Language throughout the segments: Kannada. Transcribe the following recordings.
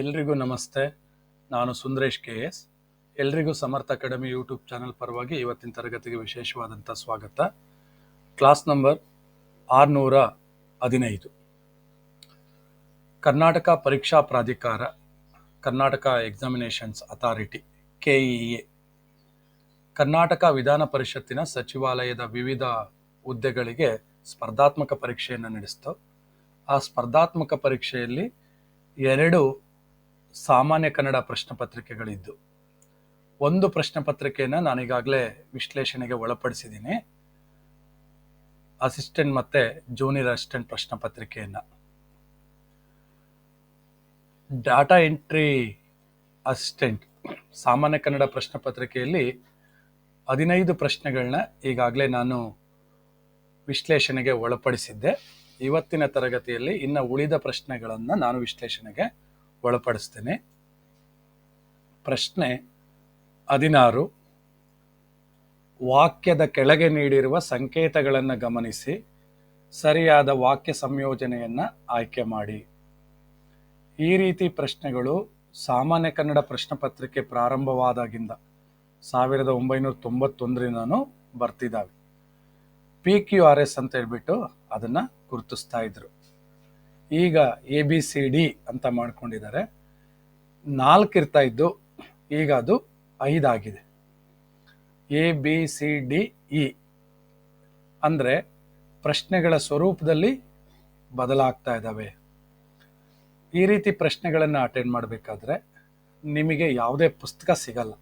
ಎಲ್ರಿಗೂ ನಮಸ್ತೆ. ನಾನು ಸುಂದರೇಶ್ ಕೆ ಎಸ್. ಎಲ್ರಿಗೂ ಸಮರ್ಥ ಅಕಾಡೆಮಿ ಯೂಟ್ಯೂಬ್ ಚಾನಲ್ ಪರವಾಗಿ ಇವತ್ತಿನ ತರಗತಿಗೆ ವಿಶೇಷವಾದಂಥ ಸ್ವಾಗತ. ಕ್ಲಾಸ್ ನಂಬರ್ ಆರುನೂರ ಹದಿನೈದು. ಕರ್ನಾಟಕ ಪರೀಕ್ಷಾ ಪ್ರಾಧಿಕಾರ, Karnataka examinations authority KEA Karnataka ವಿಧಾನ ಪರಿಷತ್ತಿನ ಸಚಿವಾಲಯದ ವಿವಿಧ ಹುದ್ದೆಗಳಿಗೆ ಸ್ಪರ್ಧಾತ್ಮಕ ಪರೀಕ್ಷೆಯನ್ನು ನಡೆಸ್ತು. ಆ ಸ್ಪರ್ಧಾತ್ಮಕ ಪರೀಕ್ಷೆಯಲ್ಲಿ ಎರಡು ಸಾಮಾನ್ಯ ಕನ್ನಡ ಪ್ರಶ್ನೆ ಪತ್ರಿಕೆಗಳಿದ್ದು ಒಂದು ಪ್ರಶ್ನೆ ಪತ್ರಿಕೆಯನ್ನು ನಾನೀಗಾಗಲೇ ವಿಶ್ಲೇಷಣೆಗೆ ಒಳಪಡಿಸಿದ್ದೀನಿ. ಅಸಿಸ್ಟೆಂಟ್ ಮತ್ತೆ ಜೂನಿಯರ್ ಅಸಿಸ್ಟೆಂಟ್ ಪ್ರಶ್ನೆ ಪತ್ರಿಕೆಯನ್ನ ಡಾಟಾ ಎಂಟ್ರಿ ಅಸಿಸ್ಟೆಂಟ್. ಸಾಮಾನ್ಯ ಕನ್ನಡ ಪ್ರಶ್ನೆ ಪತ್ರಿಕೆಯಲ್ಲಿ ಹದಿನೈದು ಪ್ರಶ್ನೆಗಳನ್ನ ಈಗಾಗಲೇ ನಾನು ವಿಶ್ಲೇಷಣೆಗೆ ಒಳಪಡಿಸಿದ್ದೆ. ಇವತ್ತಿನ ತರಗತಿಯಲ್ಲಿ ಇನ್ನು ಉಳಿದ ಪ್ರಶ್ನೆಗಳನ್ನು ನಾನು ವಿಶ್ಲೇಷಣೆಗೆ ಒಳಪಡಿಸ್ತೇನೆ. ಪ್ರಶ್ನೆ ಹದಿನಾರು. ವಾಕ್ಯದ ಕೆಳಗೆ ನೀಡಿರುವ ಸಂಕೇತಗಳನ್ನು ಗಮನಿಸಿ, ಸರಿಯಾದ ವಾಕ್ಯ ಸಂಯೋಜನೆಯನ್ನು ಆಯ್ಕೆ ಮಾಡಿ. ಈ ರೀತಿ ಪ್ರಶ್ನೆಗಳು ಸಾಮಾನ್ಯ ಕನ್ನಡ ಪ್ರಶ್ನೆ ಪತ್ರಿಕೆ ಪ್ರಾರಂಭವಾದಾಗಿಂದ ಸಾವಿರದ ಒಂಬೈನೂರ ತೊಂಬತ್ತೊಂದರಿಂದನೂ ಬರ್ತಿದ್ದಾವೆ. ಪಿ ಕ್ಯೂ ಆರ್ ಎಸ್ ಅಂತ ಹೇಳ್ಬಿಟ್ಟು ಅದನ್ನ ಗುರುತಿಸ್ತಾ ಇದ್ರು. ಈಗ ಎ ಬಿ ಸಿ ಡಿ ಅಂತ ಮಾಡ್ಕೊಂಡಿದ್ದಾರೆ. ನಾಲ್ಕು ಇರ್ತಾ ಇದ್ದು, ಈಗ ಅದು ಐದಾಗಿದೆ A B C D E ಅಂದರೆ ಪ್ರಶ್ನೆಗಳ ಸ್ವರೂಪದಲ್ಲಿ ಬದಲಾಗ್ತಾ ಇದ್ದಾವೆ. ಈ ರೀತಿ ಪ್ರಶ್ನೆಗಳನ್ನು ಅಟೆಂಡ್ ಮಾಡಬೇಕಾದ್ರೆ ನಿಮಗೆ ಯಾವುದೇ ಪುಸ್ತಕ ಸಿಗಲ್ಲ.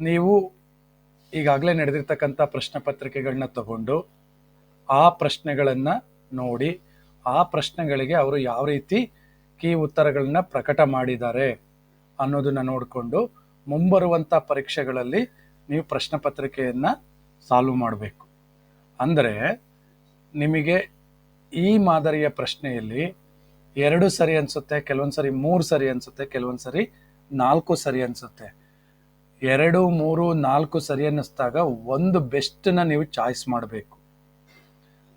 ನೀವು ಈಗಾಗಲೇ ನಡೆದಿರ್ತಕ್ಕಂಥ ಪ್ರಶ್ನೆ ಪತ್ರಿಕೆಗಳನ್ನ ತಗೊಂಡು ಆ ಪ್ರಶ್ನೆಗಳನ್ನು ನೋಡಿ ಆ ಪ್ರಶ್ನೆಗಳಿಗೆ ಅವರು ಯಾವ ರೀತಿ ಕೀ ಉತ್ತರಗಳನ್ನ ಪ್ರಕಟ ಮಾಡಿದ್ದಾರೆ ಅನ್ನೋದನ್ನ ನೋಡಿಕೊಂಡು ಮುಂಬರುವಂಥ ಪರೀಕ್ಷೆಗಳಲ್ಲಿ ನೀವು ಪ್ರಶ್ನೆ ಪತ್ರಿಕೆಯನ್ನು ಸಾಲ್ವ್ ಮಾಡಬೇಕು. ಅಂದರೆ ನಿಮಗೆ ಈ ಮಾದರಿಯ ಪ್ರಶ್ನೆಯಲ್ಲಿ ಎರಡು ಸರಿ ಅನಿಸುತ್ತೆ, ಕೆಲವೊಂದು ಸರಿ ಮೂರು ಸರಿ ಅನಿಸುತ್ತೆ, ಕೆಲವೊಂದು ಸರಿ ನಾಲ್ಕು ಸರಿ ಅನಿಸುತ್ತೆ. ಎರಡು, ಮೂರು, ನಾಲ್ಕು ಸರಿ ಅನ್ನಿಸ್ದಾಗ ಒಂದು ಬೆಸ್ಟನ್ನ ನೀವು ಚಾಯ್ಸ್ ಮಾಡಬೇಕು.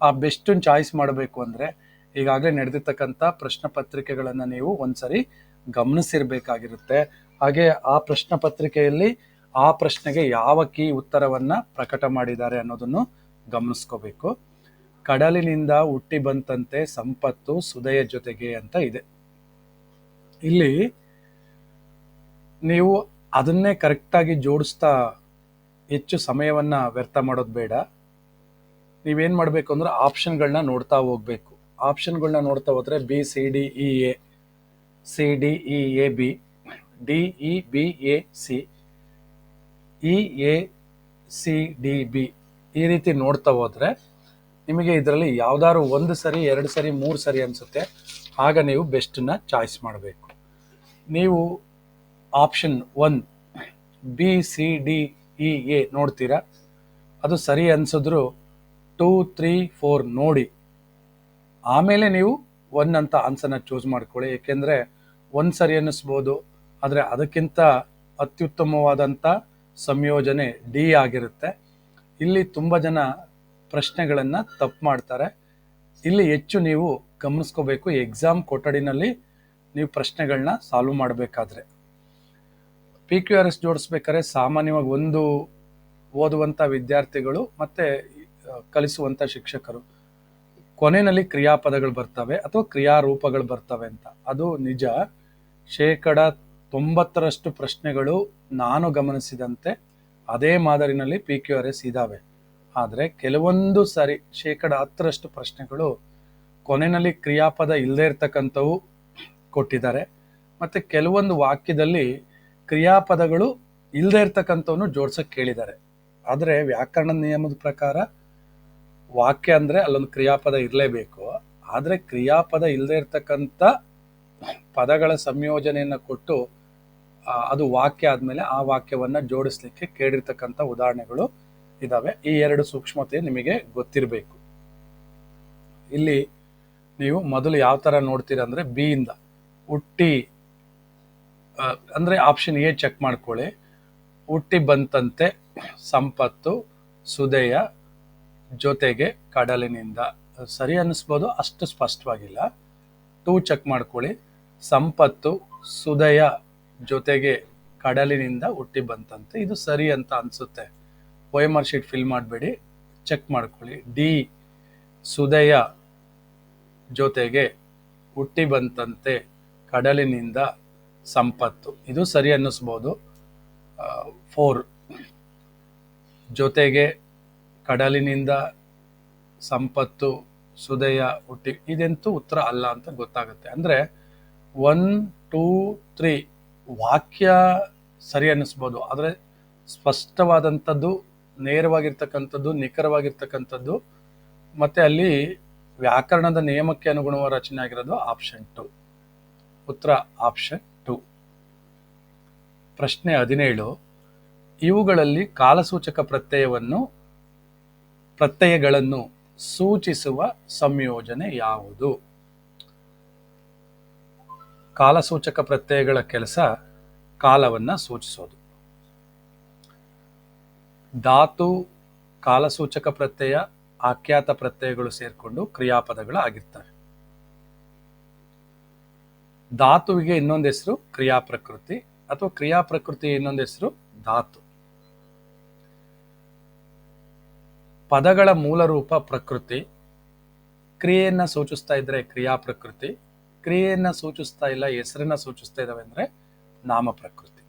ಆ ಬೆಸ್ಟನ್ನು ಚಾಯ್ಸ್ ಮಾಡಬೇಕು ಅಂದರೆ ಈಗಾಗಲೇ ನಡೆದಿರ್ತಕ್ಕಂಥ ಪ್ರಶ್ನೆ ಪತ್ರಿಕೆಗಳನ್ನು ನೀವು ಒಂದ್ಸರಿ ಗಮನಿಸಿರ್ಬೇಕಾಗಿರುತ್ತೆ. ಹಾಗೆ ಆ ಪ್ರಶ್ನೆ ಪತ್ರಿಕೆಯಲ್ಲಿ ಆ ಪ್ರಶ್ನೆಗೆ ಯಾವ ಕೀ ಉತ್ತರವನ್ನು ಪ್ರಕಟ ಮಾಡಿದ್ದಾರೆ ಅನ್ನೋದನ್ನು ಗಮನಿಸ್ಕೋಬೇಕು. ಕಡಲಿನಿಂದ ಹುಟ್ಟಿ ಬಂತಂತೆ ಸಂಪತ್ತು ಸುದಯ ಜೊತೆಗೆ ಅಂತ ಇದೆ. ಇಲ್ಲಿ ನೀವು ಅದನ್ನೇ ಕರೆಕ್ಟಾಗಿ ಜೋಡಿಸ್ತಾ ಹೆಚ್ಚು ಸಮಯವನ್ನ ವ್ಯರ್ಥ ಮಾಡೋದು ಬೇಡ. ನೀವೇನು ಮಾಡಬೇಕು ಅಂದ್ರೆ ಆಪ್ಷನ್ಗಳನ್ನ ನೋಡ್ತಾ ಹೋಗ್ಬೇಕು. ಆಪ್ಷನ್ಗಳನ್ನ ನೋಡ್ತಾ ಹೋದ್ರೆ B, C, D, E, A. C, D, E, A, B. D, E, B, A, C. E, A, C, D, B. ಈ ರೀತಿ ನೋಡ್ತಾ ಹೋದ್ರೆ ನಿಮಗೆ ಇದರಲ್ಲಿ ಯಾವ್ದಾದ್ರು ಒಂದು ಸರಿ, ಎರಡು ಸರಿ, ಮೂರು ಸರಿ ಅನ್ಸುತ್ತೆ. ಆಗ ನೀವು ಬೆಸ್ಟನ್ನ ಚಾಯ್ಸ್ ಮಾಡಬೇಕು. ನೀವು option one, B, C, D, E, A ನೋಡ್ತೀರಾ? ಅದು ಸರಿ ಅನ್ಸಿದ್ರು ಟೂ, ತ್ರೀ, ಫೋರ್ ನೋಡಿ. ಆಮೇಲೆ ನೀವು ಒನ್ ಅಂತ ಆನ್ಸರ್ನ ಚೂಸ್ ಮಾಡ್ಕೊಳ್ಳಿ. ಏಕೆಂದರೆ ಒಂದು ಸರಿ ಅನ್ನಿಸ್ಬೋದು, ಆದರೆ ಅದಕ್ಕಿಂತ ಅತ್ಯುತ್ತಮವಾದಂಥ ಸಂಯೋಜನೆ ಡಿ ಆಗಿರುತ್ತೆ. ಇಲ್ಲಿ ತುಂಬ ಜನ ಪ್ರಶ್ನೆಗಳನ್ನು ತಪ್ಪು ಮಾಡ್ತಾರೆ. ಇಲ್ಲಿ ಹೆಚ್ಚು ನೀವು ಗಮನಿಸ್ಕೋಬೇಕು ಎಕ್ಸಾಮ್ ಕೊಠಡಿನಲ್ಲಿ ನೀವು ಪ್ರಶ್ನೆಗಳನ್ನ ಸಾಲ್ವ್ ಮಾಡಬೇಕಾದ್ರೆ. ಪಿ ಕ್ಯೂ ಆರ್ ಎಸ್ ಜೋಡಿಸ್ಬೇಕಾದ್ರೆ ಸಾಮಾನ್ಯವಾಗಿ ಒಂದು ಓದುವಂಥ ವಿದ್ಯಾರ್ಥಿಗಳು ಮತ್ತು ಕಲಿಸುವಂಥ ಶಿಕ್ಷಕರು. ಕೊನೆಯಲ್ಲಿ ಕ್ರಿಯಾಪದಗಳು ಬರ್ತವೆ ಅಥವಾ ಕ್ರಿಯಾರೂಪಗಳು ಬರ್ತವೆ ಅಂತ. ಅದು ನಿಜ. ಶೇಕಡ ತೊಂಬತ್ತರಷ್ಟು ಪ್ರಶ್ನೆಗಳು ನಾನು ಗಮನಿಸಿದಂತೆ ಅದೇ ಮಾದರಿನಲ್ಲಿ ಪಿ ಕ್ಯೂ ಆರ್ ಎಸ್ ಇದ್ದಾವೆ ಆದರೆ ಕೆಲವೊಂದು ಸಾರಿ ಶೇಕಡ ಹತ್ತರಷ್ಟು ಪ್ರಶ್ನೆಗಳು ಕೊನೆಯಲ್ಲಿ ಕ್ರಿಯಾಪದ ಇಲ್ಲದೆ ಇರ್ತಕ್ಕಂಥವು ಕೊಟ್ಟಿದ್ದಾರೆ. ಮತ್ತು ಕೆಲವೊಂದು ವಾಕ್ಯದಲ್ಲಿ ಕ್ರಿಯಾಪದಗಳು ಇಲ್ಲದೆ ಇರ್ತಕ್ಕಂಥವನ್ನು ಜೋಡ್ಸಕ್ಕೆ ಕೇಳಿದ್ದಾರೆ. ಆದರೆ ವ್ಯಾಕರಣ ನಿಯಮದ ಪ್ರಕಾರ ವಾಕ್ಯ ಅಂದರೆ ಅಲ್ಲೊಂದು ಕ್ರಿಯಾಪದ ಇರಲೇಬೇಕು. ಆದರೆ ಕ್ರಿಯಾಪದ ಇಲ್ಲದೆ ಇರ್ತಕ್ಕಂಥ ಪದಗಳ ಸಂಯೋಜನೆಯನ್ನು ಕೊಟ್ಟು ಅದು ವಾಕ್ಯ ಆದಮೇಲೆ ಆ ವಾಕ್ಯವನ್ನು ಜೋಡಿಸ್ಲಿಕ್ಕೆ ಕೇಳಿರ್ತಕ್ಕಂಥ ಉದಾಹರಣೆಗಳು ಇದಾವೆ. ಈ ಎರಡು ಸೂಕ್ಷ್ಮತೆ ನಿಮಗೆ ಗೊತ್ತಿರಬೇಕು. ಇಲ್ಲಿ ನೀವು ಮೊದಲು ಯಾವ ಥರ ನೋಡ್ತೀರ ಅಂದರೆ ಬಿ ಇಂದ. ಹುಟ್ಟಿ ಅಂದ್ರೆ ಆಪ್ಷನ್ ಎ ಚೆಕ್ ಮಾಡ್ಕೊಳ್ಳಿ. ಹುಟ್ಟಿ ಬಂತಂತೆ, ಸಂಪತ್ತು ಸುದಯ ಜೊತೆಗೆ ಕಡಲಿನಿಂದ ಸರಿ ಅನ್ನಿಸ್ಬೋದು, ಅಷ್ಟು ಸ್ಪಷ್ಟವಾಗಿಲ್ಲ. ಟೂ ಚೆಕ್ ಮಾಡ್ಕೊಳ್ಳಿ. ಸಂಪತ್ತು, ಸುದಯ ಜೊತೆಗೆ ಕಡಲಿನಿಂದ ಹುಟ್ಟಿ ಬಂತಂತೆ. ಇದು ಸರಿ ಅಂತ ಅನಿಸುತ್ತೆ. ವೈಮರ್ ಶೀಟ್ ಫಿಲ್ ಮಾಡಬೇಡಿ. ಚೆಕ್ ಮಾಡ್ಕೊಳ್ಳಿ. ಡಿ, ಸುದಯ ಜೊತೆಗೆ ಹುಟ್ಟಿ ಬಂತಂತೆ ಕಡಲಿನಿಂದ ಸಂಪತ್ತು. ಇದು ಸರಿ ಅನ್ನಿಸ್ಬೋದು. ಫೋರ್ ಜೊತೆಗೆ ಕಡಲಿನಿಂದ ಸಂಪತ್ತು, ಸುದಯ ಹುಟ್ಟಿ, ಇದೆಂತೂ ಉತ್ತರ ಅಲ್ಲ ಅಂತ ಗೊತ್ತಾಗುತ್ತೆ. ಅಂದರೆ ಒನ್ ಟೂ ತ್ರೀ ವಾಕ್ಯ ಸರಿ ಅನ್ನಿಸ್ಬೋದು. ಆದರೆ ಸ್ಪಷ್ಟವಾದಂಥದ್ದು, ನೇರವಾಗಿರ್ತಕ್ಕಂಥದ್ದು, ನಿಖರವಾಗಿರ್ತಕ್ಕಂಥದ್ದು, ಮತ್ತೆ ಅಲ್ಲಿ ವ್ಯಾಕರಣದ ನಿಯಮಕ್ಕೆ ಅನುಗುಣವಾದ ರಚನೆ ಆಗಿರೋದು ಆಪ್ಷನ್ ಟು ಉತ್ತರ ಆಪ್ಷನ್ ಟು ಪ್ರಶ್ನೆ ಹದಿನೇಳು, ಇವುಗಳಲ್ಲಿ ಕಾಲಸೂಚಕ ಪ್ರತ್ಯಯವನ್ನು ಪ್ರತ್ಯಯಗಳನ್ನು ಸೂಚಿಸುವ ಸಂಯೋಜನೆ ಯಾವುದು? ಕಾಲಸೂಚಕ ಪ್ರತ್ಯಯಗಳ ಕೆಲಸ ಕಾಲವನ್ನ ಸೂಚಿಸೋದು. ಧಾತು, ಕಾಲಸೂಚಕ ಪ್ರತ್ಯಯ, ಆಖ್ಯಾತ ಪ್ರತ್ಯಯಗಳು ಸೇರಿಕೊಂಡು ಕ್ರಿಯಾಪದಗಳು ಆಗಿರ್ತವೆ. ಧಾತುವಿಗೆ ಇನ್ನೊಂದು ಹೆಸರು ಕ್ರಿಯಾ ಪ್ರಕೃತಿ ಅಥವಾ ಕ್ರಿಯಾ ಪ್ರಕೃತಿ ಇನ್ನೊಂದು ಹೆಸರು ಧಾತು. ಪದಗಳ ಮೂಲ ರೂಪ ಪ್ರಕೃತಿ. ಕ್ರಿಯೆಯನ್ನು ಸೂಚಿಸ್ತಾ ಇದ್ರೆ ಕ್ರಿಯಾ ಪ್ರಕೃತಿ, ಕ್ರಿಯೆಯನ್ನು ಸೂಚಿಸ್ತಾ ಇಲ್ಲ ಹೆಸರನ್ನ ಸೂಚಿಸ್ತಾ ಇದ್ದಾವೆ ಅಂದರೆ ನಾಮ ಪ್ರಕೃತಿ.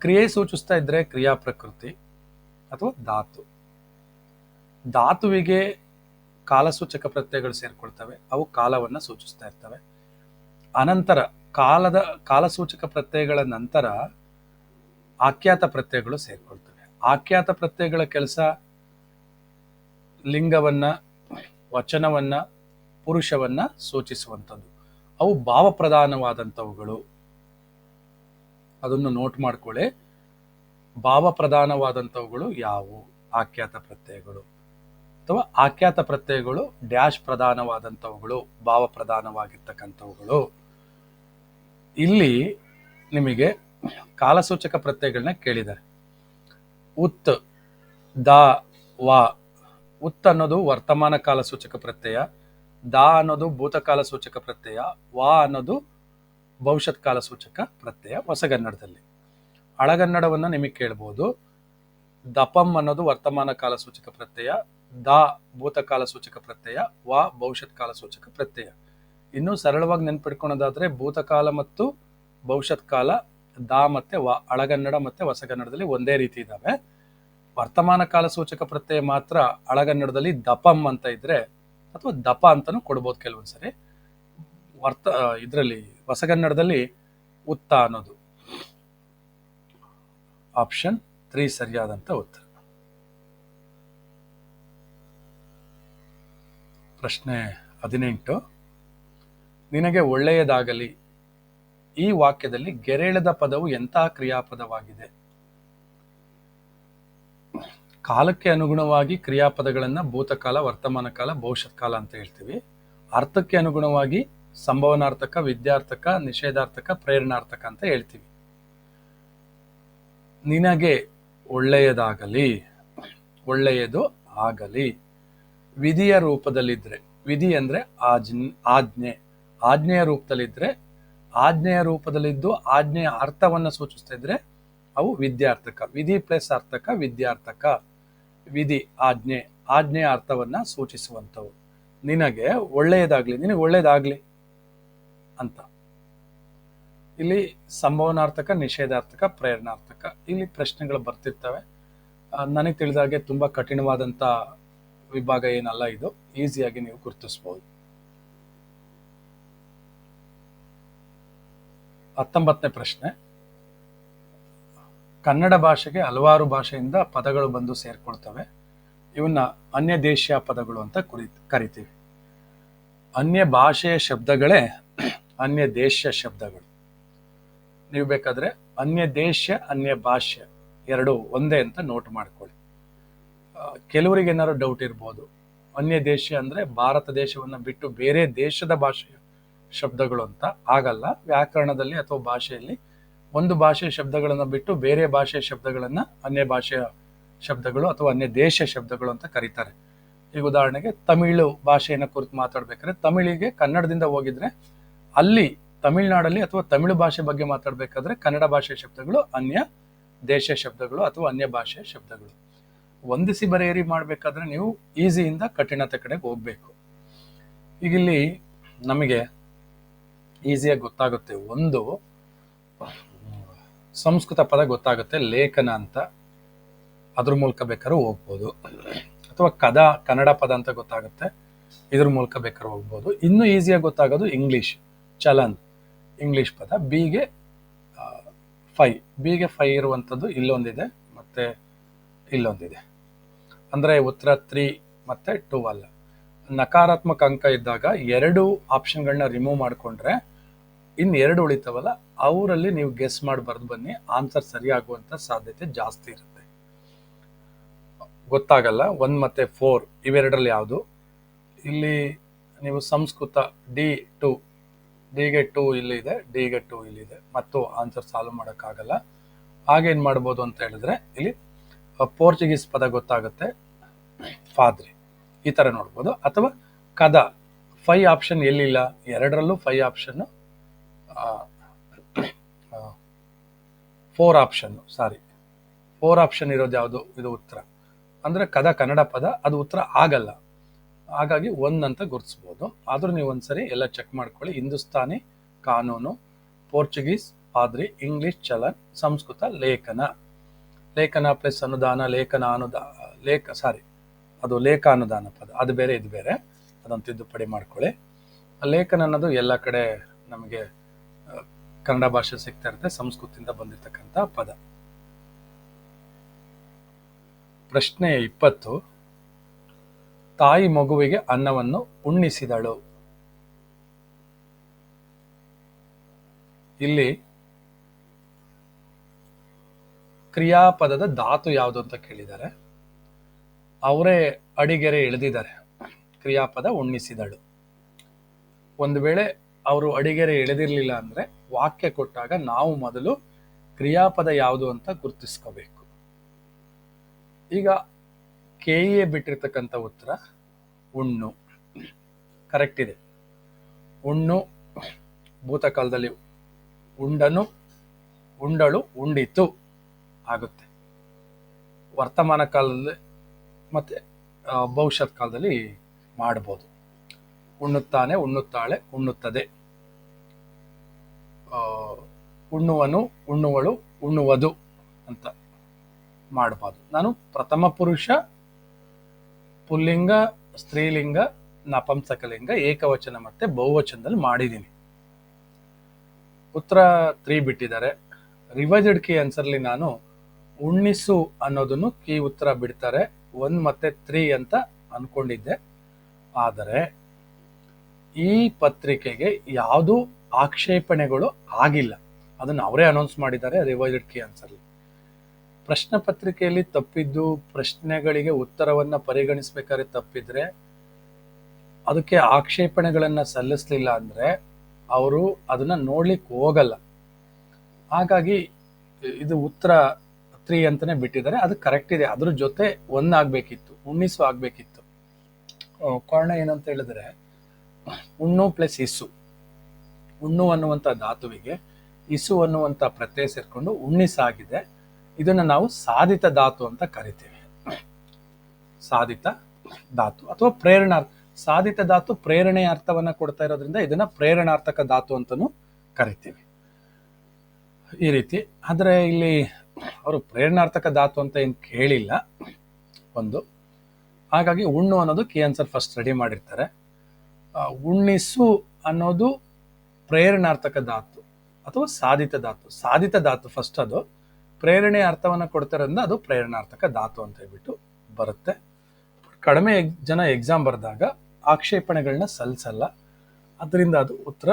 ಕ್ರಿಯೆ ಸೂಚಿಸ್ತಾ ಇದ್ರೆ ಕ್ರಿಯಾ ಪ್ರಕೃತಿ ಅಥವಾ ಧಾತು. ಧಾತುವಿಗೆ ಕಾಲಸೂಚಕ ಪ್ರತ್ಯಯಗಳು ಸೇರ್ಕೊಳ್ತವೆ, ಅವು ಕಾಲವನ್ನ ಸೂಚಿಸ್ತಾ ಇರ್ತವೆ. ಅನಂತರ ಕಾಲದ, ಕಾಲಸೂಚಕ ಪ್ರತ್ಯಯಗಳ ನಂತರ ಆಖ್ಯಾತ ಪ್ರತ್ಯಯಗಳು ಸೇರ್ಕೊಳ್ತವೆ. ಆಖ್ಯಾತ ಪ್ರತ್ಯಯಗಳ ಕೆಲಸ ಲಿಂಗವನ್ನ, ವಚನವನ್ನು, ಪುರುಷವನ್ನ ಸೂಚಿಸುವಂಥದ್ದು. ಅವು ಭಾವಪ್ರಧಾನವಾದಂಥವುಗಳು. ಅದನ್ನು ನೋಟ್ ಮಾಡ್ಕೊಳ್ಳಿ. ಭಾವಪ್ರಧಾನವಾದಂಥವುಗಳು ಯಾವುವು? ಆಖ್ಯಾತ ಪ್ರತ್ಯಯಗಳು. ಅಥವಾ ಆಖ್ಯಾತ ಪ್ರತ್ಯಯಗಳು ಡ್ಯಾಶ್ ಪ್ರಧಾನವಾದಂಥವುಗಳು, ಭಾವಪ್ರಧಾನವಾಗಿರ್ತಕ್ಕಂಥವುಗಳು. ಇಲ್ಲಿ ನಿಮಗೆ ಕಾಲಸೂಚಕ ಪ್ರತ್ಯಯಗಳನ್ನ ಕೇಳಿದ್ದಾರೆ. ಉತ್, ದ, ವ ಉತ್ ಅನ್ನೋದು ವರ್ತಮಾನ ಕಾಲ ಸೂಚಕ ಪ್ರತ್ಯಯ, ದ ಅನ್ನೋದು ಭೂತಕಾಲ ಸೂಚಕ ಪ್ರತ್ಯಯ, ವಾ ಅನ್ನೋದು ಭವಿಷ್ಯತ್ ಕಾಲ ಸೂಚಕ ಪ್ರತ್ಯಯ ಹೊಸಗನ್ನಡದಲ್ಲಿ ಹಳಗನ್ನಡವನ್ನು ನಿಮಗೆ ಕೇಳ್ಬೋದು. ದಪಂ ಅನ್ನೋದು ವರ್ತಮಾನ ಕಾಲ ಸೂಚಕ ಪ್ರತ್ಯಯ, ದ ಭೂತಕಾಲ ಸೂಚಕ ಪ್ರತ್ಯಯ, ವಾ ಭವಿಷ್ಯತ್ ಕಾಲ ಸೂಚಕ ಪ್ರತ್ಯಯ. ಇನ್ನು ಸರಳವಾಗಿ ನೆನ್ಪಿಟ್ಕೊಳೋದಾದ್ರೆ ಭೂತಕಾಲ ಮತ್ತು ಭವಿಷ್ಯತ್ ಕಾಲ, ದ ಮತ್ತೆ ವ ಹಳಗನ್ನಡ ಮತ್ತೆ ಹೊಸಗನ್ನಡದಲ್ಲಿ ಒಂದೇ ರೀತಿ ಇದಾವೆ. ವರ್ತಮಾನ ಕಾಲ ಸೂಚಕ ಪ್ರತ್ಯಯ ಮಾತ್ರ ಹಳಗನ್ನಡದಲ್ಲಿ ದಪಂ ಅಂತ ಇದ್ರೆ, ಅಥವಾ ದಪ ಅಂತಾನು ಕೊಡ್ಬೋದು ಕೆಲವೊಂದ್ಸರಿ ವರ್ತ, ಇದರಲ್ಲಿ, ಹೊಸಗನ್ನಡದಲ್ಲಿ ಉತ್ತ ಅನ್ನೋದು. ಆಪ್ಷನ್ ತ್ರೀ ಸರಿಯಾದಂತ ಉತ್ತರ. ಪ್ರಶ್ನೆ ಹದಿನೆಂಟು. ನಿನಗೆ ಒಳ್ಳೆಯದಾಗಲಿ. ಈ ವಾಕ್ಯದಲ್ಲಿ ಗೆರೆಳೆದ ಪದವು ಎಂತಹ ಕ್ರಿಯಾಪದವಾಗಿದೆ? ಕಾಲಕ್ಕೆ ಅನುಗುಣವಾಗಿ ಕ್ರಿಯಾಪದಗಳನ್ನು ಭೂತಕಾಲ, ವರ್ತಮಾನ ಕಾಲ, ಭವಿಷ್ಯತ್ ಕಾಲ ಅಂತ ಹೇಳ್ತೀವಿ. ಅರ್ಥಕ್ಕೆ ಅನುಗುಣವಾಗಿ ಸಂಭವನಾರ್ಥಕ, ವಿದ್ಯಾರ್ಥಕ, ನಿಷೇಧಾರ್ಥಕ, ಪ್ರೇರಣಾರ್ಥಕ ಅಂತ ಹೇಳ್ತೀವಿ. ನಿನಗೆ ಒಳ್ಳೆಯದಾಗಲಿ, ಒಳ್ಳೆಯದು ಆಗಲಿ, ವಿಧಿಯ ರೂಪದಲ್ಲಿದ್ರೆ, ವಿಧಿ ಅಂದ್ರೆ ಆಜ್ಞೆ ಆಜ್ಞೆ, ಆಜ್ಞೆಯ ರೂಪದಲ್ಲಿದ್ರೆ, ಆಜ್ಞೆಯ ರೂಪದಲ್ಲಿದ್ದು ಆಜ್ಞೆಯ ಅರ್ಥವನ್ನ ಸೂಚಿಸ್ತಾ ಇದ್ರೆ ಅವು ವಿದ್ಯಾರ್ಥಕ, ವಿಧಿ ಪ್ಲಸ್ ಅರ್ಥಕ, ವಿದ್ಯಾರ್ಥಕ. ವಿಧಿ, ಆಜ್ಞೆ, ಆಜ್ಞೆಯ ಅರ್ಥವನ್ನ ಸೂಚಿಸುವಂಥವು. ನಿನಗೆ ಒಳ್ಳೆಯದಾಗ್ಲಿ, ನಿನಗೆ ಒಳ್ಳೆಯದಾಗಲಿ ಅಂತ. ಇಲ್ಲಿ ಸಂಭವನಾರ್ಥಕ, ನಿಷೇಧಾರ್ಥಕ, ಪ್ರೇರಣಾರ್ಥಕ ಇಲ್ಲಿ ಪ್ರಶ್ನೆಗಳು ಬರ್ತಿರ್ತವೆ. ನನಗೆ ತಿಳಿದಾಗೆ ತುಂಬಾ ಕಠಿಣವಾದಂತ ವಿಭಾಗ ಏನಲ್ಲ ಇದು. ಈಸಿಯಾಗಿ ನೀವು ಗುರುತಿಸ್ಬೋದು. ಹತ್ತೊಂಬತ್ತನೇ ಪ್ರಶ್ನೆ. ಕನ್ನಡ ಭಾಷೆಗೆ ಹಲವಾರು ಭಾಷೆಯಿಂದ ಪದಗಳು ಬಂದು ಸೇರ್ಕೊಳ್ತವೆ. ಇವನ್ನ ಅನ್ಯ ದೇಶೀಯ ಪದಗಳು ಅಂತ ಕುರಿ, ಕರಿತೀವಿ. ಅನ್ಯ ಭಾಷೆಯ ಶಬ್ದಗಳೇ ಅನ್ಯ ದೇಶ ಶಬ್ದಗಳು. ನೀವು ಬೇಕಾದ್ರೆ ಅನ್ಯ ದೇಶ ಅನ್ಯ ಭಾಷೆ ಎರಡು ಒಂದೇ ಅಂತ ನೋಟ್ ಮಾಡ್ಕೊಳ್ಳಿ. ಕೆಲವರಿಗೆ ಏನಾದ್ರು ಡೌಟ್ ಇರ್ಬೋದು. ಅನ್ಯ ದೇಶ ಅಂದ್ರೆ ಭಾರತ ದೇಶವನ್ನ ಬಿಟ್ಟು ಬೇರೆ ದೇಶದ ಭಾಷೆಯ ಶಬ್ದಗಳು ಅಂತ ಆಗಲ್ಲ. ವ್ಯಾಕರಣದಲ್ಲಿ ಅಥವಾ ಭಾಷೆಯಲ್ಲಿ ಒಂದು ಭಾಷೆಯ ಶಬ್ದಗಳನ್ನು ಬಿಟ್ಟು ಬೇರೆ ಭಾಷೆಯ ಶಬ್ದಗಳನ್ನು ಅನ್ಯ ಭಾಷೆಯ ಶಬ್ದಗಳು ಅಥವಾ ಅನ್ಯ ದೇಶ ಶಬ್ದಗಳು ಅಂತ ಕರೀತಾರೆ. ಈಗ ಉದಾಹರಣೆಗೆ ತಮಿಳು ಭಾಷೆಯನ್ನ ಕುರಿತು ಮಾತಾಡ್ಬೇಕಾದ್ರೆ ತಮಿಳಿಗೆ ಕನ್ನಡದಿಂದ ಹೋಗಿದ್ರೆ ಅಲ್ಲಿ ತಮಿಳ್ನಾಡಲ್ಲಿ ಅಥವಾ ತಮಿಳು ಭಾಷೆ ಬಗ್ಗೆ ಮಾತಾಡಬೇಕಾದ್ರೆ ಕನ್ನಡ ಭಾಷೆಯ ಶಬ್ದಗಳು ಅನ್ಯ ದೇಶ ಶಬ್ದಗಳು ಅಥವಾ ಅನ್ಯ ಭಾಷೆಯ ಶಬ್ದಗಳು. ಹೊಂದಿಸಿ ಬರೆಯರಿ ಮಾಡಬೇಕಾದ್ರೆ ನೀವು ಈಸಿಯಿಂದ ಕಠಿಣತೆ ಕಡೆಗೆ ಹೋಗ್ಬೇಕು. ಈಗ ಇಲ್ಲಿ ನಮಗೆ ಈಸಿಯಾಗಿ ಗೊತ್ತಾಗುತ್ತೆ. ಒಂದು ಸಂಸ್ಕೃತ ಪದ ಗೊತ್ತಾಗುತ್ತೆ ಲೇಖನ ಅಂತ. ಅದ್ರ ಮೂಲಕ ಬೇಕಾದ್ರೂ ಹೋಗ್ಬೋದು. ಅಥವಾ ಕದ, ಕನ್ನಡ ಪದ ಅಂತ ಗೊತ್ತಾಗುತ್ತೆ. ಇದ್ರ ಮೂಲಕ ಬೇಕಾದ್ರೂ ಹೋಗ್ಬೋದು. ಇನ್ನೂ ಈಸಿಯಾಗಿ ಗೊತ್ತಾಗೋದು ಇಂಗ್ಲಿಷ್ ಚಲನ್. ಇಂಗ್ಲಿಷ್ ಪದ. ಬಿಗೆ ಫೈ. ಬಿಗೆ ಫೈ ಇರುವಂಥದ್ದು ಇಲ್ಲೊಂದಿದೆ, ಮತ್ತೆ ಇಲ್ಲೊಂದಿದೆ. ಅಂದರೆ ಉತ್ತರ ತ್ರೀ, ಮತ್ತೆ ಟೂ ಅಲ್ಲ. ನಕಾರಾತ್ಮಕ ಅಂಕ ಇದ್ದಾಗ ಎರಡು ಆಪ್ಷನ್ಗಳನ್ನ ರಿಮೂವ್ ಮಾಡಿಕೊಂಡ್ರೆ ಇನ್ನು ಎರಡು ಉಳಿತಾವಲ್ಲ, ಅವರಲ್ಲಿ ನೀವು ಗೆಸ್ ಮಾಡಿ ಬರೆದು ಬನ್ನಿ ಆನ್ಸರ್ ಸರಿಯಾಗುವಂಥ ಸಾಧ್ಯತೆ ಜಾಸ್ತಿ ಇರುತ್ತೆ. ಗೊತ್ತಾಗಲ್ಲ ಒನ್ ಮತ್ತೆ ಫೋರ್ ಇವೆರಡರಲ್ಲಿ ಯಾವುದು? ಇಲ್ಲಿ ನೀವು ಸಂಸ್ಕೃತ ಡಿ ಟು ಡಿಗೆ ಟು ಇಲ್ಲಿದೆ ಡಿಗೆ ಟು ಇಲ್ಲಿದೆ ಮತ್ತು ಆನ್ಸರ್ ಸಾಲ್ವ್ ಮಾಡೋಕ್ಕಾಗಲ್ಲ. ಹಾಗೇನು ಮಾಡ್ಬೋದು ಅಂತ ಹೇಳಿದ್ರೆ, ಇಲ್ಲಿ ಪೋರ್ಚುಗೀಸ್ ಪದ ಗೊತ್ತಾಗುತ್ತೆ, ಫಾದ್ರಿ. ಈ ಥರ ನೋಡ್ಬೋದು. ಅಥವಾ ಕದ, ಫೈ ಆಪ್ಷನ್ ಎಲ್ಲಿಲ್ಲ? ಎರಡರಲ್ಲೂ five option four option sorry four option ಇರೋದು ಯಾವುದು? ಇದು ಉತ್ತರ. ಅಂದರೆ ಕದ ಕನ್ನಡ ಪದ, ಅದು ಉತ್ತರ ಆಗಲ್ಲ. ಹಾಗಾಗಿ ಒಂದ್ ಅಂತ ಗುರುತಿಸ್ಬೋದು. ಆದರೂ ನೀವು ಒಂದ್ಸರಿ ಎಲ್ಲ ಚೆಕ್ ಮಾಡ್ಕೊಳ್ಳಿ. ಹಿಂದೂಸ್ತಾನಿ, ಕಾನೂನು ಪೋರ್ಚುಗೀಸ್ ಪಾದ್ರಿ ಇಂಗ್ಲಿಷ್ ಚಲನ್ ಸಂಸ್ಕೃತ, ಲೇಖನ. ಲೇಖನ ಪ್ಲಸ್ ಅನುದಾನ, ಲೇಖನ ಅನುದಾ, ಲೇಖ ಸಾರಿ ಅದು ಲೇಖ ಅನುದಾನ ಪದ. ಅದು ಬೇರೆ, ಇದು ಬೇರೆ. ಅದನ್ನು ತಿದ್ದುಪಡಿ ಮಾಡ್ಕೊಳ್ಳಿ. ಲೇಖನ ಅನ್ನೋದು ಎಲ್ಲ ಕಡೆ ನಮಗೆ ಕನ್ನಡ ಭಾಷೆ ಸಿಗ್ತಾ ಇರುತ್ತೆ, ಸಂಸ್ಕೃತಿಯಿಂದ ಬಂದಿರತಕ್ಕಂಥ ಪದ. ಪ್ರಶ್ನೆ ಇಪ್ಪತ್ತು. ತಾಯಿ ಮಗುವಿಗೆ ಅನ್ನವನ್ನು ಉಣ್ಣಿಸಿದಳು. ಇಲ್ಲಿ ಕ್ರಿಯಾಪದದ ಧಾತು ಯಾವುದು ಅಂತ ಕೇಳಿದ್ದಾರೆ. ಅವರೇ ಅಡಿಗೆರೆ ಎಳೆದಿದ್ದಾರೆ. ಕ್ರಿಯಾಪದ ಉಣ್ಣಿಸಿದಳು. ಒಂದು ವೇಳೆ ಅವರು ಅಡಿಗೆರೆ ಎಳೆದಿರ್ಲಿಲ್ಲ ಅಂದ್ರೆ ವಾಕ್ಯ ಕೊಟ್ಟಾಗ ನಾವು ಮೊದಲು ಕ್ರಿಯಾಪದ ಯಾವುದು ಅಂತ ಗುರುತಿಸ್ಕೋಬೇಕು. ಈಗ ಕೆ ಎ ಬಿಟ್ಟಿರ್ತಕ್ಕಂಥ ಉತ್ತರ ಉಣ್ಣು. ಕರೆಕ್ಟ್ ಇದೆ. ಉಣ್ಣು ಭೂತಕಾಲದಲ್ಲಿ ಉಂಡನು, ಉಂಡಳು, ಉಂಡಿತು ಆಗುತ್ತೆ. ವರ್ತಮಾನ ಕಾಲದಲ್ಲಿ ಮತ್ತೆ ಭವಿಷ್ಯದ ಭವಿಷ್ಯತ್ ಕಾಲದಲ್ಲಿ ಮಾಡ್ಬೋದು. ಉಣ್ಣುತ್ತಾನೆ, ಉಣ್ಣುತ್ತಾಳೆ, ಉಣ್ಣುತ್ತದೆ. ಉಣ್ಣುವನು ಉಣ್ಣುವಳು, ಉಣ್ಣುವುದು ಅಂತ ಮಾಡಬಾರ್ದು ನಾನು ಪ್ರಥಮ ಪುರುಷ, ಪುಲ್ಲಿಂಗ, ಸ್ತ್ರೀಲಿಂಗ, ನಪಂಸಕಲಿಂಗ, ಏಕವಚನ ಮತ್ತೆ ಬಹುವಚನದಲ್ಲಿ ಮಾಡಿದ್ದೀನಿ. ಉತ್ತರ ತ್ರೀ ಬಿಟ್ಟಿದ್ದಾರೆ. ರಿವೈಸ್ಡ್ ಕೀ ಆನ್ಸರ್ಲಿ ನಾನು ಉಣ್ಣಿಸು ಅನ್ನೋದನ್ನು ಕೀ ಉತ್ತರ ಬಿಡ್ತಾರೆ. ಒನ್ ಮತ್ತೆ ತ್ರೀ ಅಂತ ಅನ್ಕೊಂಡಿದ್ದೆ. ಆದರೆ ಈ ಪತ್ರಿಕೆಗೆ ಯಾವುದೂ ಆಕ್ಷೇಪಣೆಗಳು ಆಗಿಲ್ಲ. ಅದನ್ನು ಅವರೇ ಅನೌನ್ಸ್ ಮಾಡಿದ್ದಾರೆ ರಿವೈಸ್ಡ್ ಕೀ ಆನ್ಸರ್ಲಿ ಪ್ರಶ್ನೆ ಪತ್ರಿಕೆಯಲ್ಲಿ ತಪ್ಪಿದ್ದು, ಪ್ರಶ್ನೆಗಳಿಗೆ ಉತ್ತರವನ್ನು ಪರಿಗಣಿಸಬೇಕಾದ್ರೆ ತಪ್ಪಿದ್ರೆ, ಅದಕ್ಕೆ ಆಕ್ಷೇಪಣೆಗಳನ್ನ ಸಲ್ಲಿಸಲಿಲ್ಲ ಅಂದ್ರೆ ಅವರು ಅದನ್ನ ನೋಡ್ಲಿಕ್ಕೆ ಹೋಗಲ್ಲ. ಹಾಗಾಗಿ ಇದು ಉತ್ತರ ತ್ರೀ ಅಂತಾನೆ ಬಿಟ್ಟಿದ್ದಾರೆ, ಅದು ಕರೆಕ್ಟ್ ಇದೆ. ಅದ್ರ ಜೊತೆ ಒಂದಾಗಬೇಕಿತ್ತು ಉಣ್ಣಿಸು ಆಗ್ಬೇಕಿತ್ತು. ಕಾರಣ ಏನಂತ ಹೇಳಿದ್ರೆ ಉಣ್ಣು ಪ್ಲಸ್ ಇಸು. ಉಣ್ಣು ಅನ್ನುವಂಥ ಧಾತುವಿಗೆ ಇಸು ಅನ್ನುವಂಥ ಪ್ರತ್ಯಯ ಸೇರಿಕೊಂಡು ಉಣ್ಣಿಸಾಗಿದೆ. ಇದನ್ನು ನಾವು ಸಾಧಿತ ಧಾತು ಅಂತ ಕರಿತೇವೆ. ಸಾಧಿತ ಧಾತು ಅಥವಾ ಪ್ರೇರಣಾರ್ಥ ಸಾಧಿತ ಧಾತು ಪ್ರೇರಣೆಯ ಅರ್ಥವನ್ನ ಕೊಡ್ತಾ ಇರೋದ್ರಿಂದ ಇದನ್ನ ಪ್ರೇರಣಾರ್ಥಕ ಧಾತು ಅಂತಲೂ ಕರಿತೀವಿ. ಈ ರೀತಿ. ಆದರೆ ಇಲ್ಲಿ ಅವರು ಪ್ರೇರಣಾರ್ಥಕ ಧಾತು ಅಂತ ಏನು ಕೇಳಿಲ್ಲ. ಒಂದು. ಹಾಗಾಗಿ ಉಣ್ಣು ಅನ್ನೋದು ಕಿ ಆನ್ಸರ್ ಫಸ್ಟ್ ರೆಡಿ ಮಾಡಿರ್ತಾರೆ. ಉಣ್ಣಿಸು ಅನ್ನೋದು ಪ್ರೇರಣಾರ್ಥಕ ಧಾತು ಅಥವಾ ಸಾಧಿತ ಧಾತು. ಸಾಧಿತ ಧಾತು ಫಸ್ಟ್ ಅದು. ಪ್ರೇರಣೆ ಅರ್ಥವನ್ನ ಕೊಡ್ತಾರಿಂದ ಅದು ಪ್ರೇರಣಾರ್ಥಕ ಧಾತು ಅಂತ ಹೇಳ್ಬಿಟ್ಟು ಬರುತ್ತೆ. ಕಡಿಮೆ ಜನ ಎಕ್ಸಾಮ್ ಬರೆದಾಗ ಆಕ್ಷೇಪಣೆಗಳನ್ನ ಸಲ್ಲಿಸಲ್ಲ ಅದರಿಂದ ಅದು ಉತ್ತರ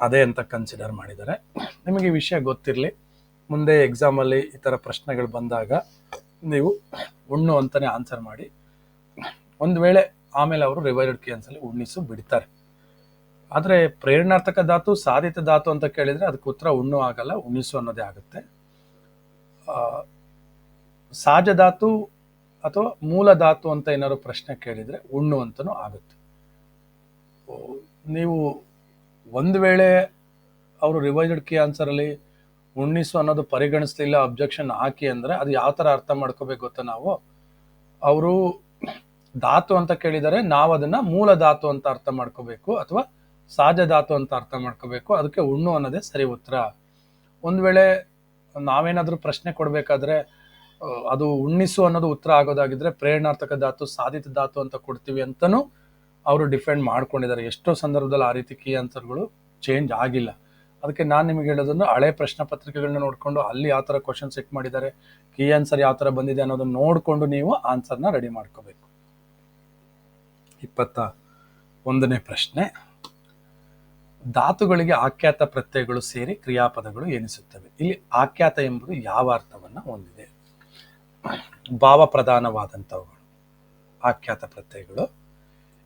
ಅದೇ ಅಂತ ಕನ್ಸಿಡರ್ ಮಾಡಿದ್ದಾರೆ. ನಿಮಗೆ ವಿಷಯ ಗೊತ್ತಿರಲಿ. ಮುಂದೆ ಎಕ್ಸಾಮಲ್ಲಿ ಈ ಥರ ಪ್ರಶ್ನೆಗಳು ಬಂದಾಗ ನೀವು ಉಣ್ಣು ಅಂತಾನೆ ಆನ್ಸರ್ ಮಾಡಿ. ಒಂದು ವೇಳೆ ಆಮೇಲೆ ಅವರು ರಿವೈರ್ಡ್ ಕೇನ್ಸಲ್ಲಿ ಉಣ್ಣಿಸು ಬಿಡ್ತಾರೆ. ಆದರೆ ಪ್ರೇರಣಾರ್ಥಕ ಧಾತು, ಸಾಧಿತ ಧಾತು ಅಂತ ಕೇಳಿದ್ರೆ ಅದಕ್ಕೆ ಉತ್ತರ ಉಣ್ಣು ಆಗಲ್ಲ ಉಣಿಸು ಅನ್ನೋದೇ ಆಗುತ್ತೆ. ಸಹಜ ಧಾತು ಅಥವಾ ಮೂಲ ಧಾತು ಅಂತ ಏನಾದ್ರು ಪ್ರಶ್ನೆ ಕೇಳಿದ್ರೆ ಉಣ್ಣು ಅಂತನೂ ಆಗುತ್ತೆ. ನೀವು ಒಂದು ವೇಳೆ ಅವರು ರಿವೈಸ್ಡ್ ಕೀ ಆನ್ಸರಲ್ಲಿ ಉಣ್ಣಿಸು ಅನ್ನೋದು ಪರಿಗಣಿಸ್ಲಿಲ್ಲ, ಅಬ್ಜೆಕ್ಷನ್ ಹಾಕಿ ಅಂದರೆ ಅದು ಯಾವ ಥರ ಅರ್ಥ ಮಾಡ್ಕೋಬೇಕು ಗೊತ್ತಾ ನಾವು? ಅವರು ಧಾತು ಅಂತ ಕೇಳಿದರೆ ನಾವು ಅದನ್ನ ಮೂಲ ಧಾತು ಅಂತ ಅರ್ಥ ಮಾಡ್ಕೋಬೇಕು ಅಥವಾ ಸಹಜ ಧಾತು ಅಂತ ಅರ್ಥ ಮಾಡ್ಕೋಬೇಕು. ಅದಕ್ಕೆ ಉಣ್ಣು ಅನ್ನೋದೇ ಸರಿ ಉತ್ತರ. ಒಂದು ವೇಳೆ ನಾವೇನಾದರೂ ಪ್ರಶ್ನೆ ಕೊಡಬೇಕಾದ್ರೆ ಅದು ಉಣ್ಣಿಸು ಅನ್ನೋದು ಉತ್ತರ ಆಗೋದಾಗಿದ್ರೆ ಪ್ರೇರಣಾರ್ಥಕ ಧಾತು, ಸಾಧಿತ ಧಾತು ಅಂತ ಕೊಡ್ತೀವಿ ಅಂತಲೂ ಅವರು ಡಿಫೆಂಡ್ ಮಾಡ್ಕೊಂಡಿದ್ದಾರೆ. ಎಷ್ಟೋ ಸಂದರ್ಭದಲ್ಲಿ ಆ ರೀತಿ ಕೀ ಆನ್ಸರ್ಗಳು ಚೇಂಜ್ ಆಗಿಲ್ಲ. ಅದಕ್ಕೆ ನಾನು ನಿಮಗೆ ಹೇಳೋದನ್ನು ಹಳೆ ಪ್ರಶ್ನೆ ಪತ್ರಿಕೆಗಳನ್ನ ನೋಡಿಕೊಂಡು ಅಲ್ಲಿ ಯಾವ ಥರ ಕ್ವಶನ್ ಸೆಟ್ ಮಾಡಿದ್ದಾರೆ, ಕೀ ಆನ್ಸರ್ ಯಾವ ಥರ ಬಂದಿದೆ ಅನ್ನೋದನ್ನ ನೋಡಿಕೊಂಡು ನೀವು ಆನ್ಸರ್ನ ರೆಡಿ ಮಾಡ್ಕೋಬೇಕು. ಇಪ್ಪತ್ತ ಒಂದನೇ ಪ್ರಶ್ನೆ. ಧಾತುಗಳಿಗೆ ಆಖ್ಯಾತ ಪ್ರತ್ಯಯಗಳು ಸೇರಿ ಕ್ರಿಯಾಪದಗಳು ಎನಿಸುತ್ತವೆ. ಇಲ್ಲಿ ಆಖ್ಯಾತ ಎಂಬುದು ಯಾವ ಅರ್ಥವನ್ನ ಹೊಂದಿದೆ? ಭಾವ ಪ್ರಧಾನವಾದಂಥವುಗಳು, ಆಖ್ಯಾತ ಪ್ರತ್ಯಯಗಳು.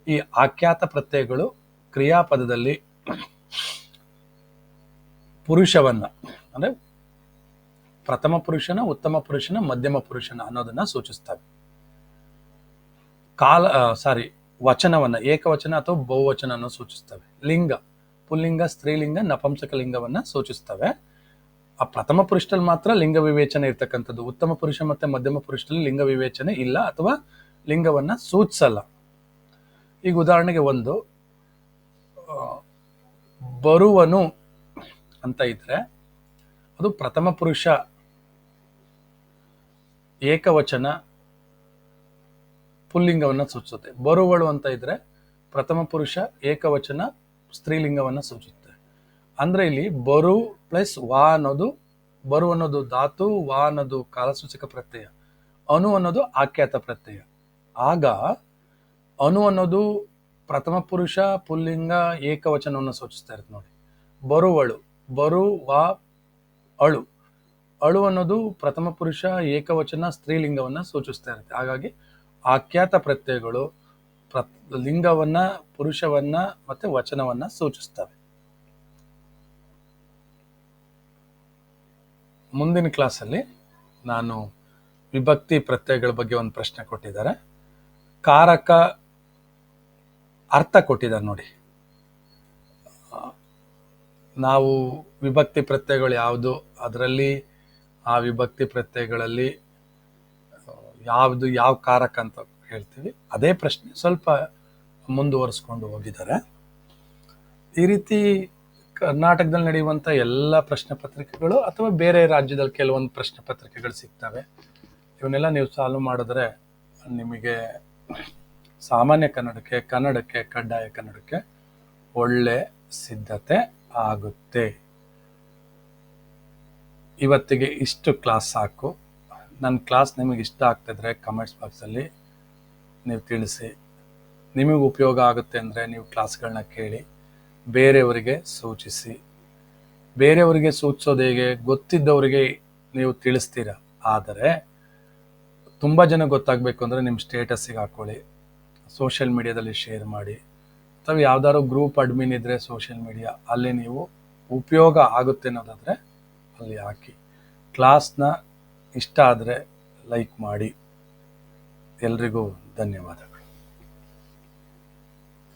ಈ ಆಖ್ಯಾತ ಪ್ರತ್ಯಯಗಳು ಕ್ರಿಯಾಪದದಲ್ಲಿ ಪುರುಷವನ್ನ, ಅಂದ್ರೆ ಪ್ರಥಮ ಪುರುಷನ, ಉತ್ತಮ ಪುರುಷನ, ಮಧ್ಯಮ ಪುರುಷನ ಅನ್ನೋದನ್ನ ಸೂಚಿಸ್ತವೆ. ಕಾಲ ಸಾರಿ ವಚನವನ್ನ, ಏಕವಚನ ಅಥವಾ ಬಹುವಚನ ಅನ್ನೋ ಸೂಚಿಸ್ತವೆ ಲಿಂಗ, ಪುಲ್ಲಿಂಗ, ಸ್ತ್ರೀಲಿಂಗ, ನಪಂಸಕ ಲಿಂಗವನ್ನ ಸೂಚಿಸ್ತವೆ ಆ ಪ್ರಥಮ ಪುರುಷದಲ್ಲಿ ಮಾತ್ರ ಲಿಂಗ ವಿವೇಚನೆ ಇರ್ತಕ್ಕಂಥದ್ದು. ಉತ್ತಮ ಪುರುಷ ಮತ್ತೆ ಮಧ್ಯಮ ಪುರುಷದಲ್ಲಿ ಲಿಂಗ ವಿವೇಚನೆ ಇಲ್ಲ ಅಥವಾ ಲಿಂಗವನ್ನ ಸೂಚಿಸಲ್ಲ. ಈಗ ಉದಾಹರಣೆಗೆ ಒಂದು ಬರುವನು ಅಂತ ಇದ್ರೆ, ಅದು ಪ್ರಥಮ ಪುರುಷ, ಏಕವಚನ ಪುಲ್ಲಿಂಗವನ್ನ ಸೂಚಿಸುತ್ತೆ. ಬರುವಳು ಅಂತ ಇದ್ರೆ ಪ್ರಥಮ ಪುರುಷ ಏಕವಚನ ಸ್ತ್ರೀಲಿಂಗವನ್ನ ಸೂಚಿಸುತ್ತೆ. ಅಂದ್ರೆ ಇಲ್ಲಿ ಬರು ಪ್ಲಸ್ ವಾ ಅನ್ನೋದು, ಬರು ಅನ್ನೋದು ಧಾತು, ವಾ ಅನ್ನೋದು ಕಾಲಸೂಚಕ ಪ್ರತ್ಯಯ, ಅನು ಅನ್ನೋದು ಆಖ್ಯಾತ ಪ್ರತ್ಯಯ. ಆಗ ಅನು ಅನ್ನೋದು ಪ್ರಥಮ ಪುರುಷ, ಪುಲ್ಲಿಂಗ, ಏಕವಚನವನ್ನು ಸೂಚಿಸ್ತಾ ಇರುತ್ತೆ ನೋಡಿ. ಬರುವಳು, ಬರು, ವಾ, ಅಳು. ಅಳು ಅನ್ನೋದು ಪ್ರಥಮ ಪುರುಷ, ಏಕವಚನ, ಸ್ತ್ರೀಲಿಂಗವನ್ನ ಸೂಚಿಸ್ತಾ ಇರುತ್ತೆ. ಹಾಗಾಗಿ ಆಖ್ಯಾತ ಪ್ರತ್ಯಯಗಳು ಪ್ರ ಲಿಂಗವನ್ನ, ಪುರುಷವನ್ನ ಮತ್ತೆ ವಚನವನ್ನ ಸೂಚಿಸ್ತವೆ ಮುಂದಿನ ಕ್ಲಾಸಲ್ಲಿ ನಾನು ವಿಭಕ್ತಿ ಪ್ರತ್ಯಯಗಳ ಬಗ್ಗೆ ಒಂದು ಪ್ರಶ್ನೆ ಕೊಟ್ಟಿದ್ದಾರೆ. ಕಾರಕ ಅರ್ಥ ಕೊಟ್ಟಿದ್ದಾರೆ ನೋಡಿ. ನಾವು ವಿಭಕ್ತಿ ಪ್ರತ್ಯಯಗಳು ಯಾವುದು? ಅದರಲ್ಲಿ ಆ ವಿಭಕ್ತಿ ಪ್ರತ್ಯಯಗಳಲ್ಲಿ ಯಾವುದು ಯಾವ ಕಾರಕ ಅಂತ ಹೇಳ್ತೀವಿ. ಅದೇ ಪ್ರಶ್ನೆ ಸ್ವಲ್ಪ ಮುಂದುವರಿಸ್ಕೊಂಡು ಹೋಗಿದ್ದಾರೆ. ಈ ರೀತಿ ಕರ್ನಾಟಕದಲ್ಲಿ ನಡೆಯುವಂಥ ಎಲ್ಲ ಪ್ರಶ್ನೆ ಪತ್ರಿಕೆಗಳು ಅಥವಾ ಬೇರೆ ರಾಜ್ಯದಲ್ಲಿ ಕೆಲವೊಂದು ಪ್ರಶ್ನೆ ಪತ್ರಿಕೆಗಳು ಸಿಗ್ತವೆ. ಇವನ್ನೆಲ್ಲ ನೀವು ಸಾಲ್ವ್ ಮಾಡಿದ್ರೆ ನಿಮಗೆ ಸಾಮಾನ್ಯ ಕನ್ನಡಕ್ಕೆ ಕನ್ನಡಕ್ಕೆ, ಕಡ್ಡಾಯ ಕನ್ನಡಕ್ಕೆ ಒಳ್ಳೆ ಸಿದ್ಧತೆ ಆಗುತ್ತೆ. ಇವತ್ತಿಗೆ ಇಷ್ಟು ಕ್ಲಾಸ್ ಸಾಕು. ನನ್ನ ಕ್ಲಾಸ್ ನಿಮಗೆ ಇಷ್ಟ ಆಗ್ತಿದ್ರೆ ಕಮೆಂಟ್ಸ್ ಬಾಕ್ಸಲ್ಲಿ ನೀವು ತಿಳಿಸಿ. ನಿಮಗೆ ಉಪಯೋಗ ಆಗುತ್ತೆ ಅಂದರೆ ನೀವು ಕ್ಲಾಸ್ಗಳನ್ನ ಕೇಳಿ, ಬೇರೆಯವರಿಗೆ ಸೂಚಿಸಿ. ಬೇರೆಯವರಿಗೆ ಸೂಚಿಸೋದು ಹೇಗೆ? ಗೊತ್ತಿದ್ದವರಿಗೆ ನೀವು ತಿಳಿಸ್ತೀರ? ಆದರೆ ತುಂಬ ಜನ ಗೊತ್ತಾಗಬೇಕು ಅಂದರೆ ನಿಮ್ಮ ಸ್ಟೇಟಸ್ಸಿಗೆ ಹಾಕ್ಕೊಳ್ಳಿ ಸೋಷಿಯಲ್ ಮೀಡಿಯಾದಲ್ಲಿ ಶೇರ್ ಮಾಡಿ. ಅಥವಾ ಯಾವ್ದಾದ್ರು ಗ್ರೂಪ್ ಅಡ್ಮಿನ್ ಇದ್ದರೆ ಸೋಷಿಯಲ್ ಮೀಡಿಯಾ ಅಲ್ಲಿ ನೀವು ಉಪಯೋಗ ಆಗುತ್ತೆ ಅನ್ನೋದಾದರೆ ಅಲ್ಲಿ ಹಾಕಿ. ಕ್ಲಾಸ್ನ ಇಷ್ಟ ಆದರೆ ಲೈಕ್ ಮಾಡಿ. ಎಲ್ರಿಗೂ ಧನ್ಯವಾದ